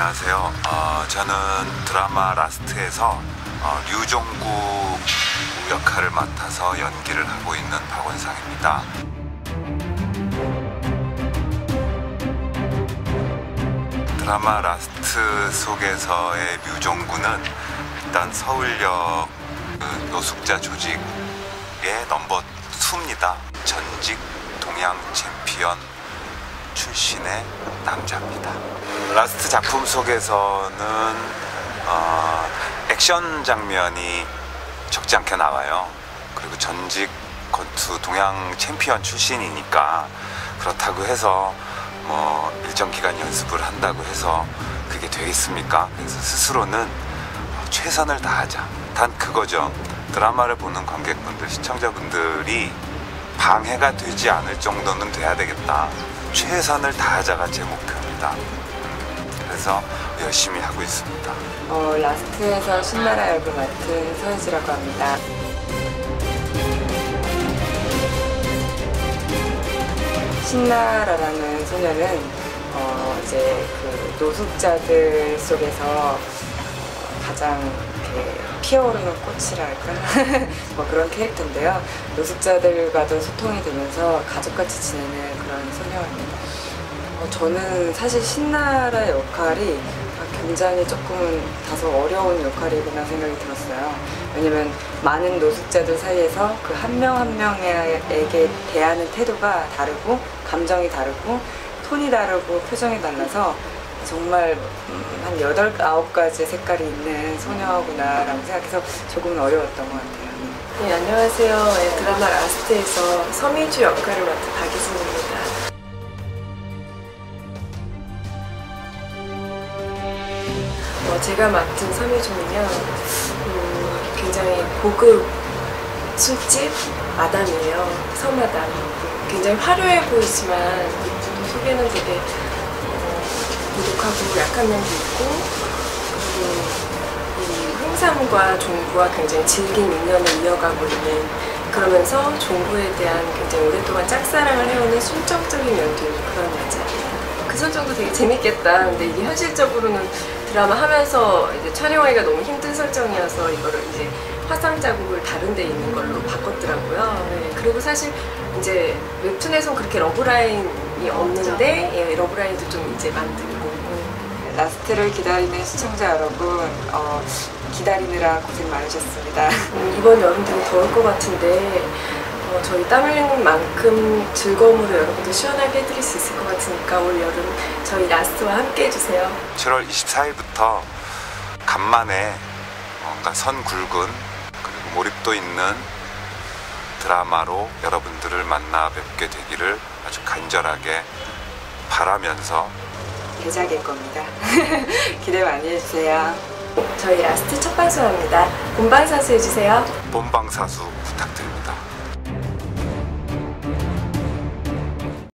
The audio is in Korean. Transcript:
안녕하세요. 어, 저는 드라마 라스트에서 어, 류종국 역할을 맡아서 연기를 하고 있는 박원상입니다. 드라마 라스트 속에서의 류종구는 일단 서울역 그 노숙자 조직의 넘버 2입니다. 전직 동양 챔피언 출신의 남자입니다. 라스트 작품 속에서는 어, 액션 장면이 적지 않게 나와요. 그리고 전직 권투 동양 챔피언 출신이니까 그렇다고 해서 뭐 일정 기간 연습을 한다고 해서 그게 되겠습니까? 그래서 스스로는 최선을 다하자. 단 그거죠. 드라마를 보는 관객분들, 시청자분들이 방해가 되지 않을 정도는 돼야 되겠다. 최선을 다하자가 제 목표입니다. 그래서 열심히 하고 있습니다. 어, 라스트에서 신나라 역을 맡은 서혜지라고 합니다. 신나라라는 소녀는 어, 이제 그 노숙자들 속에서 어, 가장 피어오르는 꽃이랄까 뭐 그런 캐릭터인데요. 노숙자들과도 소통이 되면서 가족같이 지내는 그런 소녀입니다. 어, 저는 사실 신나라 역할이 굉장히 조금 다소 어려운 역할이구나 생각이 들었어요. 왜냐면 많은 노숙자들 사이에서 그 한 명한 명에게 대하는 태도가 다르고 감정이 다르고 톤이 다르고 표정이 달라서 정말 음, 한 여덟 아홉 가지 색깔이 있는 소녀구나라고 생각해서 조금 어려웠던 것 같아요. 네, 안녕하세요. 네, 드라마 라스트에서 서미주 역할을 맡은 박희진입니다. 제가 맡은 서미주는요, 음, 굉장히 고급 술집 마담이에요. 서마담. 굉장히 화려해 보이지만 이 속에는 되게 어, 고독하고 약한 면도 있고 그리고 이 홍삼과 종부와 굉장히 질긴 인연을 이어가고 있는 그러면서 종부에 대한 굉장히 오랫동안 짝사랑을 해오는 순정적인 면도 있는 그런 여자예요. 그 설정도 되게 재밌겠다. 근데 이게 현실적으로는 드라마 하면서 이제 촬영하기가 너무 힘든 설정이어서 이거를 이제 화상 자국을 다른 데 있는 걸로 바꿨더라고요. 네, 그리고 사실 이제 웹툰에선 그렇게 러브라인이 없는데 예, 러브라인도 좀 이제 만들고 라스트를 기다리는 시청자 여러분, 어, 기다리느라 고생 많으셨습니다. 음, 이번 여름 되게 더울 것 같은데 어, 저희 땀 흘리는 만큼 즐거움으로 여러분들 시원하게 해드릴 수 있을 것 같으니까 올 여름 저희 라스트와 함께 해주세요. 7월 24일부터 간만에 뭔가 선 굵은 그리고 몰입도 있는 드라마로 여러분들을 만나 뵙게 되기를 아주 간절하게 바라면서 대작일 겁니다. 기대 많이 해주세요. 저희 라스트 첫 방송합니다. 본방사수 해주세요. 본방사수 부탁드립니다.